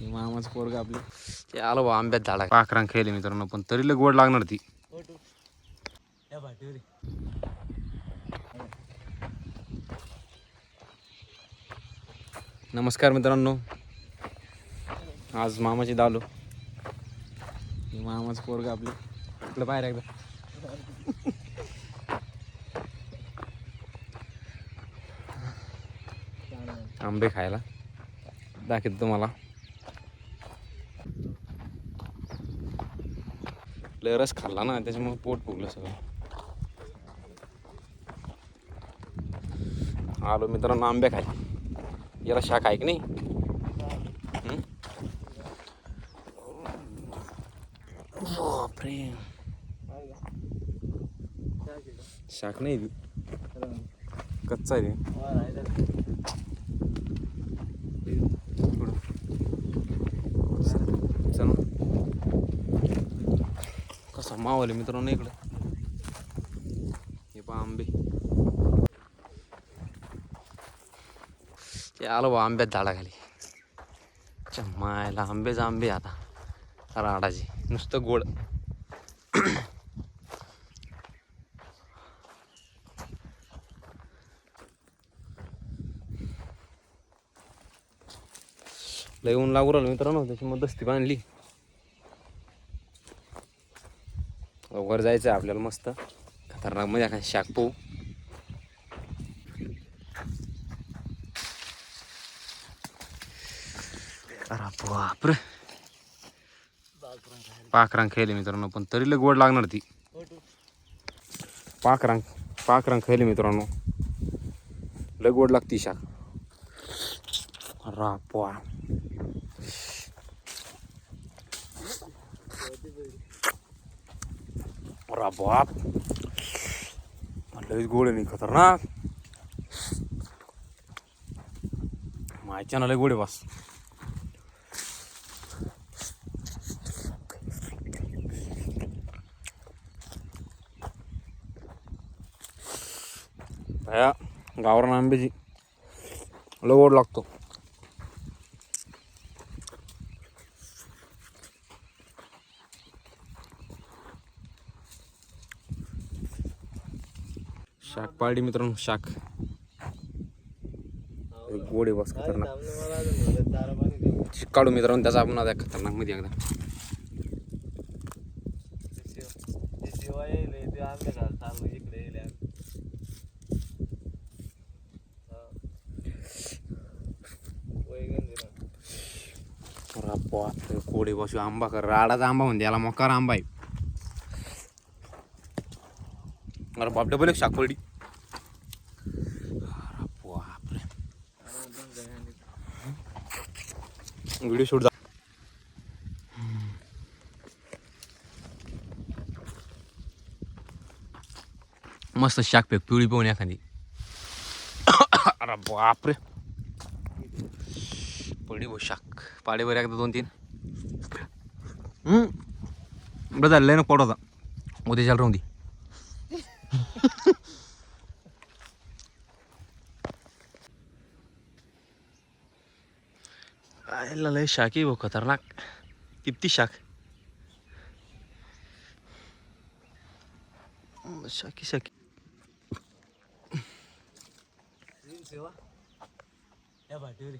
हे मामाचं पोरग आपले. ते आलो बा आंब्यात झाडा. पाखरां खेळले मित्रांनो पण तरी लय गोड लागणार ती. नमस्कार मित्रांनो. आज मामाची दालो. हे मामाचं पोरग आपले. आपलं बाहेर एकदा. आंबे खायला. दाखवतो तुम्हाला. लय रस खाल्ला ना त्याच्यामुळे पोट फुगलं सगळं. आलो मित्रांनो आंबे खाय. याला शाख आहे की नाही? बापरे. शाख नाही कच्चा आहे ते चल ना. कसा मावले मित्रांनो इकडं. हे पहा आंबे. ते आलं बा आंब्यात झाडाखाली. मायला आंबेच आंबे आता. राडाचे. नुसतं गोड. लय ऊन लागू राहिलं मित्रांनो. मग दस्ती बांधली. वर जायचं आहे आपल्याला मस्त. खतरनाक म्हणजे मध्ये काय शाक पोहू. अरे बापरे. खेळले मित्रांनो पण तरी लय गोड लागणार ती. पाखरांग पाखरांग खेळले मित्रांनो. लगवड गोड लागती शाक. रापवा अरे बाप लयच गोड नाही खतरनाक मायच्या लय गोड बस गावरान आंब्याची लय गोड लागतो शाक पाळली मित्रांनो शाक. गोडे बस खतरनाक. काढू मित्रांनो त्याचा आपण आता खतरनाकमध्ये एकदा. कोडे बसू आंबा कर राडाचा आंबा म्हणते याला मोकार आंबा आहे. अरे बाप डबल एक शाक पडली अरे बाप रे व्हिडिओ शूट मस्त शाक पेक पिवळी पाहून एखादी. अरे बापरे. पडी बो शाक. पाडे बरं एकदा दोन तीन. बरं झालं लय ना पड होता उद्या चाल राहून दे. काय लय शाकी भाऊ खतरनाक किती शाक शाकी शाकी या भाटीवर